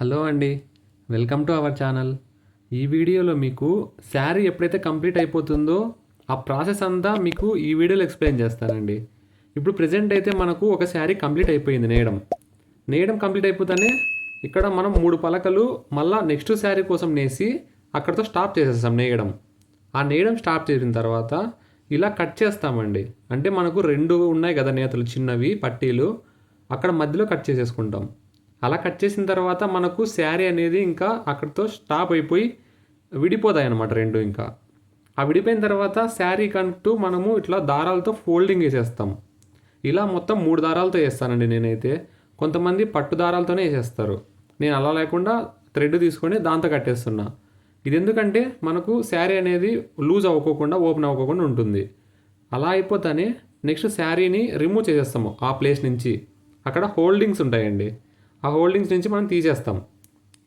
Hello అండి. Welcome to our channel. ఈ వీడియోలో మీకు శారీ ఎప్పుడైతే కంప్లీట్ అయిపోతుందో ఆ ప్రాసెస్ అంతా మీకు ఈ వీడియోలో ఎక్స్ప్లెయిన్ చేస్తానండి. ఇప్పుడు ప్రజెంట్ అయితే మనకు ఒక శారీ కంప్లీట్ అయిపోయింది నేయడం. నేయడం కంప్లీట్ అయిపోతానే ఇక్కడ మనం మూడు పలకలు మళ్ళా నెక్స్ట్ శారీ కోసం నేసి అక్కడతో స్టాప్ చేసేస్తాం నేయడం. ఆ నేయడం స్టాప్ చేసిన తర్వాత ఇలా కట్ చేస్తామండి. అంటే మనకు రెండు ఉన్నాయి కదా నేతలు చిన్నవి పట్టీలు. అక్కడ మధ్యలో కట్ చేసేసుకుంటాం. అలా కట్ చేసిన తర్వాత మనకు శారీ అనేది ఇంకా అక్కడితో స్టాప్ అయిపోయి విడిపోతాయి అన్నమాట రెండు ఇంకా. ఆ విడిపోయిన తర్వాత శారీ కంటూ మనము ఇట్లా దారాలతో ఫోల్డింగ్ వేసేస్తాం ఇలా మొత్తం మూడు దారాలతో వేస్తానండి నేనైతే. కొంతమంది పట్టు దారాలతోనే వేసేస్తారు నేను అలా లేకుండా థ్రెడ్ తీసుకొని దాంతో కట్టేస్తున్నా. ఇది ఎందుకంటే మనకు శారీ అనేది లూజ్ అవ్వకోకుండా ఓపెన్ అవ్వకోకుండా ఉంటుంది. అలా అయిపోతానే నెక్స్ట్ శారీని రిమూవ్ చేసేస్తాము ఆ ప్లేస్ నుంచి. అక్కడ హోల్డింగ్స్ ఉంటాయండి. ఆ హోల్డింగ్స్ నుంచి మనం తీసేస్తాం.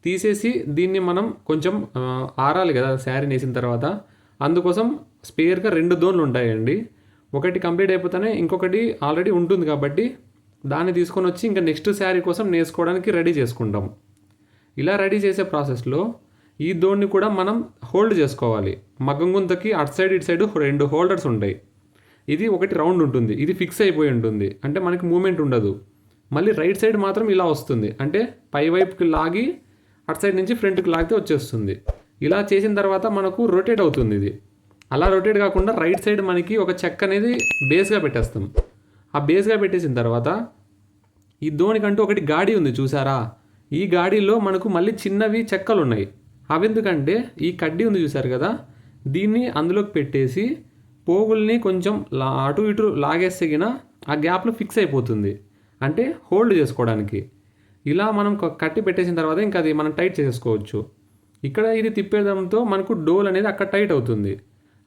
తీసేసి దీన్ని మనం కొంచెం ఆరాలి కదా శారీ వేసిన తర్వాత. అందుకోసం స్పేర్గా రెండు దోన్లు ఉంటాయండి. ఒకటి కంప్లీట్ అయిపోతేనే ఇంకొకటి ఆల్రెడీ ఉంటుంది కాబట్టి దాన్ని తీసుకొని వచ్చి ఇంకా నెక్స్ట్ శారీ కోసం నేసుకోవడానికి రెడీ చేసుకుంటాం. ఇలా రెడీ చేసే ప్రాసెస్లో ఈ దోన్ని కూడా మనం హోల్డ్ చేసుకోవాలి. మగ్గం గుంతకి అటు సైడ్ ఇటు సైడ్ రెండు హోల్డర్స్ ఉంటాయి. ఇది ఒకటి రౌండ్ ఉంటుంది. ఇది ఫిక్స్ అయిపోయి ఉంటుంది. అంటే మనకి మూమెంట్ ఉండదు. మళ్ళీ రైట్ సైడ్ మాత్రం ఇలా వస్తుంది. అంటే పై వైపుకి లాగి అటు సైడ్ నుంచి ఫ్రంట్కి లాగితే వచ్చేస్తుంది. ఇలా చేసిన తర్వాత మనకు రొటేట్ అవుతుంది ఇది. అలా రొటేట్ కాకుండా రైట్ సైడ్ మనకి ఒక చెక్క అనేది బేస్గా పెట్టేస్తాం. ఆ బేస్గా పెట్టేసిన తర్వాత ఈ దోనికంటూ ఒకటి గాడి ఉంది చూసారా? ఈ గాడిలో మనకు మళ్ళీ చిన్నవి చెక్కలు ఉన్నాయి. అవెందుకంటే ఈ కడ్డీ ఉంది చూసారు కదా? దీన్ని అందులోకి పెట్టేసి పోగుల్ని కొంచెం లా అటు ఇటు లాగేస్తే గిన ఆ గ్యాప్లో ఫిక్స్ అయిపోతుంది. అంటే హోల్డ్ చేసుకోవడానికి. ఇలా మనం కట్టి పెట్టేసిన తర్వాత ఇంకా అది మనం టైట్ చేసుకోవచ్చు ఇక్కడ ఇది తిప్పేయడంతో మనకు డోల్ అనేది అక్కడ టైట్ అవుతుంది.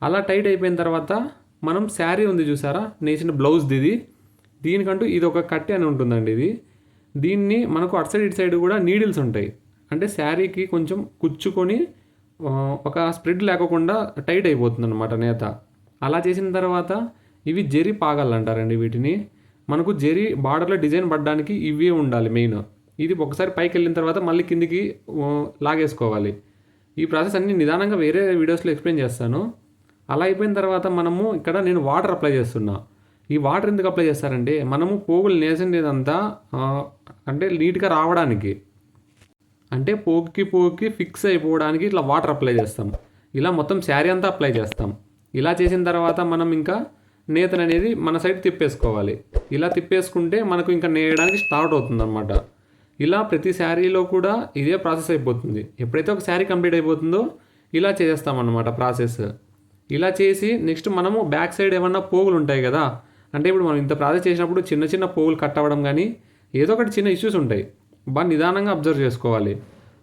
అలా టైట్ అయిపోయిన తర్వాత మనం శారీ ఉంది చూసారా? నేసిన బ్లౌజ్ ఇది. దీనికంటూ ఇది ఒక కట్టె అని ఉంటుందండి ఇది. దీన్ని మనకు అటు సైడ్ ఇటు సైడ్ కూడా నీడిల్స్ ఉంటాయి. అంటే శారీకి కొంచెం కుచ్చుకొని ఒక స్ప్రెడ్ లేకోకుండా టైట్ అయిపోతుంది అనమాట నేత. అలా చేసిన తర్వాత ఇవి జరి పాగాలు అంటారండి వీటిని. మనకు జెరీ బార్డర్లో డిజైన్ పడడానికి ఇవే ఉండాలి మెయిన్ ఇది ఒకసారి పైకి వెళ్ళిన తర్వాత మళ్ళీ కిందికి లాగేసుకోవాలి. ఈ ప్రాసెస్ అన్ని నిదానంగా వేరే వీడియోస్లో ఎక్స్ప్లెయిన్ చేస్తాను. అలా అయిపోయిన తర్వాత మనము ఇక్కడ నేను వాటర్ అప్లై చేస్తున్నా. ఈ వాటర్ ఎందుకు అప్లై చేస్తారంటే మనము పోగులు నేసినదంతా అంటే నీట్గా రావడానికి. అంటే పోగుకి పోగుకి ఫిక్స్ అయిపోవడానికి ఇట్లా వాటర్ అప్లై చేస్తాం. ఇలా మొత్తం శారీ అంతా అప్లై చేస్తాం. ఇలా చేసిన తర్వాత మనం ఇంకా నేతను అనేది మన సైడ్ తిప్పేసుకోవాలి. ఇలా తిప్పేసుకుంటే మనకు ఇంకా నేయడానికి స్టార్ట్ అవుతుందన్నమాట. ఇలా ప్రతి శారీలో కూడా ఇదే ప్రాసెస్ అయిపోతుంది. ఎప్పుడైతే ఒక శారీ కంప్లీట్ అయిపోతుందో ఇలా చేసేస్తామన్నమాట ప్రాసెస్ ఇలా చేసి నెక్స్ట్ మనము బ్యాక్ సైడ్ ఏమన్నా పోగులు ఉంటాయి కదా అంటే ఇప్పుడు మనం ఇంత ప్రాసెస్ చేసినప్పుడు చిన్న చిన్న పోగులు కట్ అవ్వడం కానీ ఏదో ఒకటి చిన్న ఇష్యూస్ ఉంటాయి. బాగా నిదానంగా అబ్జర్వ్ చేసుకోవాలి.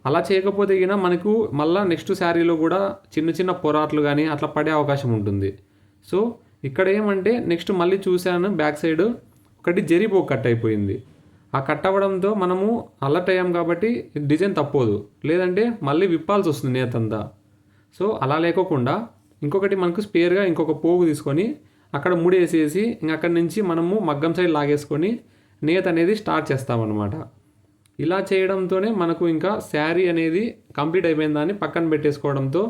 అలా చేయకపోతే గిన మనకు మళ్ళీ నెక్స్ట్ శారీలో కూడా చిన్న చిన్న పొరాట్లు కానీ అట్లా పడే అవకాశం ఉంటుంది. సో ఇక్కడ ఏమంటే నెక్స్ట్ మళ్ళీ చూశాను బ్యాక్ సైడ్ ఒకటి జరిపో కట్ అయిపోయింది. ఆ కట్ అవ్వడంతో మనము అలర్ట్ అయ్యాం కాబట్టి డిజైన్ తప్పదు. లేదంటే మళ్ళీ విప్పాల్సి వస్తుంది నేతంతా సో అలా లేకోకుండా ఇంకొకటి మనకు స్పేర్గా ఇంకొక పోగు తీసుకొని అక్కడ ముడేసేసి ఇంక అక్కడి నుంచి మనము మగ్గం సైడ్ లాగేసుకొని నేత అనేది స్టార్ట్ చేస్తామన్నమాట. ఇలా చేయడంతోనే మనకు ఇంకా శారీ అనేది కంప్లీట్ అయిపోయిందని పక్కన పెట్టేసుకోవడంతో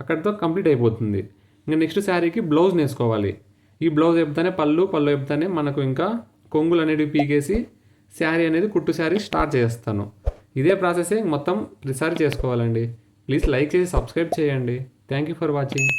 అక్కడితో కంప్లీట్ అయిపోతుంది. ఇంకా నెక్స్ట్ శారీకి బ్లౌజ్ నేసుకోవాలి. ఈ బ్లౌజ్ చెప్తానే పళ్ళు పళ్ళు చెప్తానే మనకు ఇంకా కొంగులు అనేటివి పీకేసి శారీ అనేది కుట్టు శారీ స్టార్ట్ చేస్తాను. ఇదే ప్రాసెసే మొత్తం రిసార్చ్ చేసుకోవాలండి. ప్లీజ్ లైక్ చేసి సబ్స్క్రైబ్ చేయండి. Thank you for watching